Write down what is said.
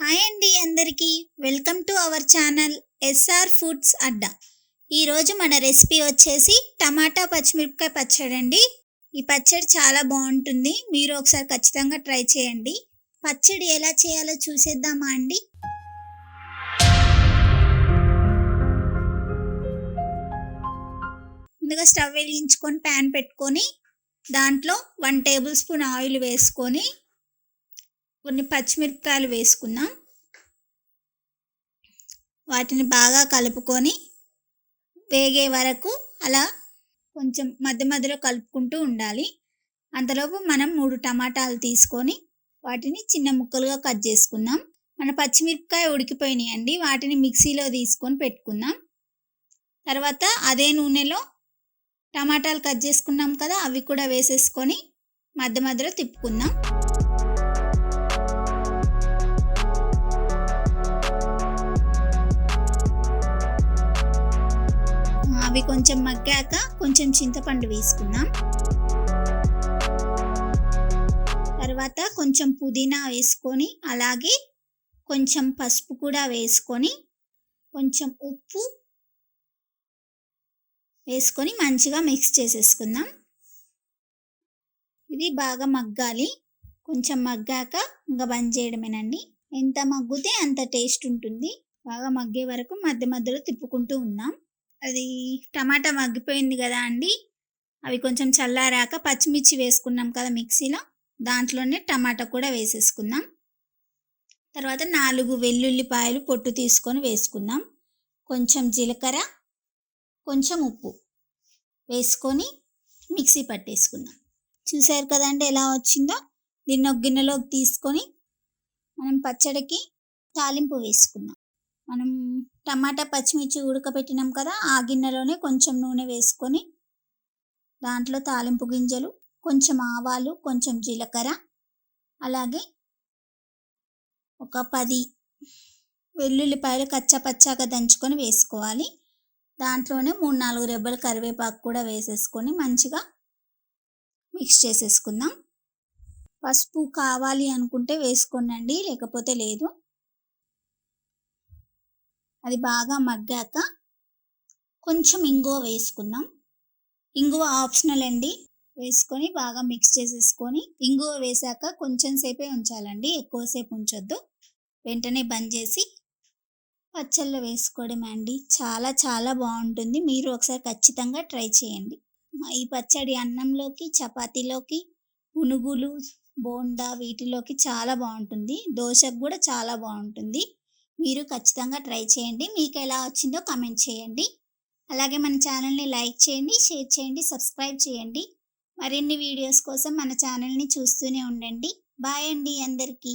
Hi అండి అందరికీ. Welcome to our channel SR foods Adda. ఈరోజు మన రెసిపీ వచ్చేసి టమాటా పచ్చిమిరపకాయ పచ్చడి అండి. ఈ పచ్చడి చాలా బాగుంటుంది. మీరు ఒకసారి ఖచ్చితంగా ట్రై చేయండి. పచ్చడి ఎలా చేయాలో చూసేద్దామా అండి? ముందుగా స్టవ్ వెలిగించుకొని ప్యాన్ పెట్టుకొని దాంట్లో వన్ టేబుల్ స్పూన్ ఆయిల్ వేసుకొని కొన్ని పచ్చిమిరపకాయలు వేసుకుందాం వాటిని బాగా కలుపుకొని వేగే వరకు అలా కొంచెం మధ్య మధ్యలో కలుపుకుంటూ ఉండాలి. అంతలోపు మనం మూడు టమాటాలు తీసుకొని వాటిని చిన్న ముక్కలుగా కట్ చేసుకుందాం మన పచ్చిమిరపకాయ ఉడికిపోయినాయండి. వాటిని మిక్సీలో తీసుకొని పెట్టుకుందాం తర్వాత అదే నూనెలో టమాటాలు కట్ చేసుకున్నాం కదా అవి కూడా వేసేసుకొని మధ్య మధ్యలో తిప్పుకుందాం. అవి కొంచెం మగ్గాక కొంచెం చింతపండు వేసుకుందాం. తర్వాత కొంచెం పుదీనా వేసుకొని అలాగే కొంచెం పసుపు కూడా వేసుకొని కొంచెం ఉప్పు వేసుకొని మంచిగా మిక్స్ చేసేసుకుందాం. ఇది బాగా మగ్గాలి. కొంచెం మగ్గాక ఇంకా బంద్ చేయడమేనండి. ఎంత మగ్గితే అంత టేస్ట్ ఉంటుంది. బాగా మగ్గే వరకు మధ్య మధ్యలో తిప్పుకుంటూ ఉన్నాం. అది టమాటా మగ్గిపోయింది కదా అండి. అవి కొంచెం చల్లారాక పచ్చిమిర్చి వేసుకున్నాం కదా మిక్సీలో. దాంట్లోనే టమాటా కూడా వేసేసుకుందాం. తర్వాత నాలుగు వెల్లుల్లిపాయలు పొట్టు తీసుకొని వేసుకుందాం. కొంచెం జీలకర్ర కొంచెం ఉప్పు వేసుకొని మిక్సీ పట్టేసుకుందాం. చూసారు కదండి ఎలా వచ్చిందో? దీన్ని ఒక గిన్నెలోకి తీసుకొని మనం పచ్చడికి తాలింపు వేసుకుందాం. మనం టమాటా పచ్చిమిర్చి ఉడకబెట్టినాం కదా ఆ గిన్నెలోనే కొంచెం నూనె వేసుకొని దాంట్లో తాలింపు గింజలు కొంచెం ఆవాలు కొంచెం జీలకర్ర అలాగే ఒక పది వెల్లుల్లిపాయలు కచ్చపచ్చాగా దంచుకొని వేసుకోవాలి. దాంట్లోనే మూడు నాలుగు రెబ్బలు కరివేపాకు కూడా వేసేసుకొని మంచిగా మిక్స్ చేసేసుకుందాం. పసుపు కావాలి అనుకుంటే వేసుకోనండి లేకపోతే లేదు. అది బాగా మగ్గాక కొంచెం ఇంగువ వేసుకుందాం. ఇంగువ ఆప్షనల్ అండి. వేసుకొని బాగా మిక్స్ చేసేసుకొని ఇంగువ వేసాక కొంచెం సేపే ఉంచాలండి. ఎక్కువసేపు ఉంచొద్దు. వెంటనే బంద్ చేసి పచ్చళ్ళు వేసుకోవడమే అండి. చాలా చాలా బాగుంటుంది. మీరు ఒకసారి ఖచ్చితంగా ట్రై చేయండి. ఈ పచ్చడి అన్నంలోకి చపాతీలోకి పునుగులు బోండా వీటిలోకి చాలా బాగుంటుంది. దోశకు కూడా చాలా బాగుంటుంది. మీరు ఖచ్చితంగా ట్రై చేయండి. మీకు ఎలా వచ్చిందో కమెంట్ చేయండి. అలాగే మన ఛానల్ని లైక్ చేయండి షేర్ చేయండి సబ్స్క్రైబ్ చేయండి. మరిన్ని వీడియోస్ కోసం మన ఛానల్ని చూస్తూనే ఉండండి. బాయ్ అండి అందరికీ.